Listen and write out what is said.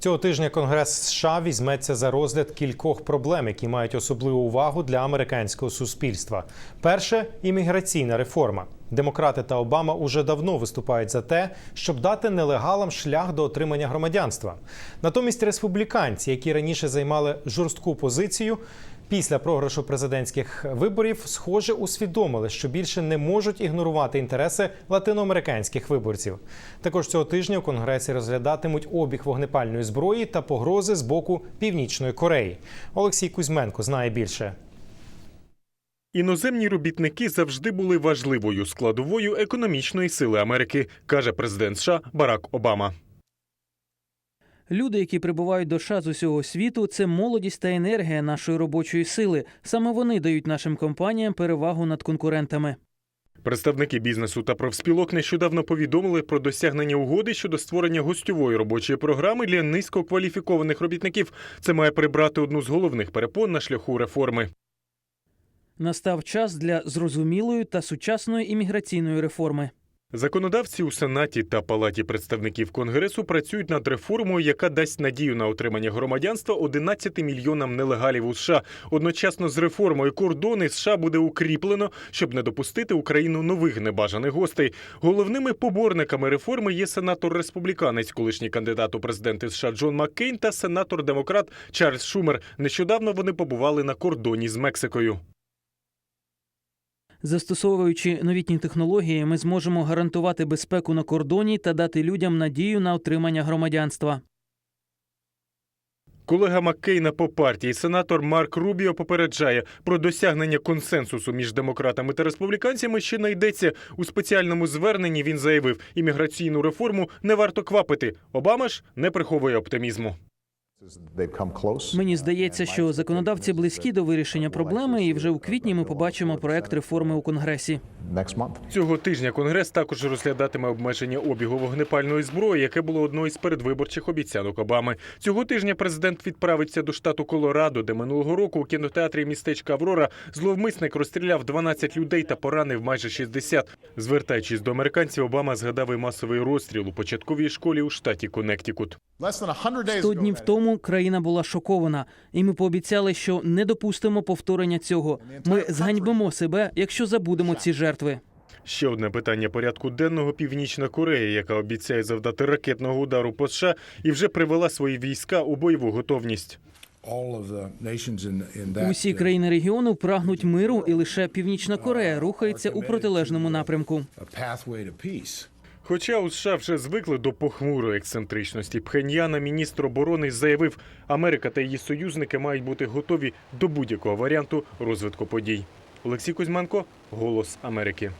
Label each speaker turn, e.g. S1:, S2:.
S1: Цього тижня Конгрес США візьметься за розгляд кількох проблем, які мають особливу увагу для американського суспільства. Перше імміграційна реформа. Демократи та Обама уже давно виступають за те, щоб дати нелегалам шлях до отримання громадянства. Натомість республіканці, які раніше займали жорстку позицію, після програшу президентських виборів, схоже, усвідомили, що більше не можуть ігнорувати інтереси латиноамериканських виборців. Також цього тижня у конгресі розглядатимуть обіг вогнепальної зброї та погрози з боку Північної Кореї. Олексій Кузьменко знає більше.
S2: Іноземні робітники завжди були важливою складовою економічної сили Америки, каже президент США Барак Обама.
S3: Люди, які прибувають до США з усього світу, це молодість та енергія нашої робочої сили. Саме вони дають нашим компаніям перевагу над конкурентами.
S2: Представники бізнесу та профспілок нещодавно повідомили про досягнення угоди щодо створення гостьової робочої програми для низькокваліфікованих робітників. Це має прибрати одну з головних перепон на шляху реформи.
S3: Настав час для зрозумілої та сучасної імміграційної реформи.
S2: Законодавці у Сенаті та Палаті представників Конгресу працюють над реформою, яка дасть надію на отримання громадянства 11 мільйонам нелегалів у США. Одночасно з реформою кордони США буде укріплено, щоб не допустити Україну нових небажаних гостей. Головними поборниками реформи є сенатор-республіканець, колишній кандидат у президенти США Джон Маккейн та сенатор-демократ Чарльз Шумер. Нещодавно вони побували на кордоні з Мексикою.
S3: Застосовуючи новітні технології, ми зможемо гарантувати безпеку на кордоні та дати людям надію на отримання громадянства.
S2: Колега Маккейна по партії, сенатор Марк Рубіо попереджає про досягнення консенсусу між демократами та республіканцями. Ще не йдеться у спеціальному зверненні. Він заявив, імміграційну реформу не варто квапити. Обама ж не приховує оптимізму.
S3: Мені здається, що законодавці близькі до вирішення проблеми, і вже у квітні ми побачимо проект реформи у конгресі.
S2: Цього тижня конгрес також розглядатиме обмеження обігу вогнепальної зброї, яке було одною із передвиборчих обіцянок Обами. Цього тижня президент відправиться до штату Колорадо, де минулого року у кінотеатрі містечка Аврора зловмисник розстріляв 12 людей та поранив майже 60. Звертаючись до американців, Обама згадав і масовий розстріл у початковій школі у штаті Коннектикут.
S3: Сто днів тому країна була шокована, і ми пообіцяли, що не допустимо повторення цього. Ми зганьбимо себе, якщо забудемо ці жертви.
S2: Ще одне питання порядку денного Північна Корея, яка обіцяє завдати ракетного удару по США і вже привела свої війська у бойову готовність.
S3: Усі країни регіону прагнуть миру, і лише Північна Корея рухається у протилежному напрямку.
S2: Хоча у США вже звикли до похмурої ексцентричності, Пхеньяна міністр оборони заявив, Америка та її союзники мають бути готові до будь-якого варіанту розвитку подій. Олексій Кузьменко, Голос Америки.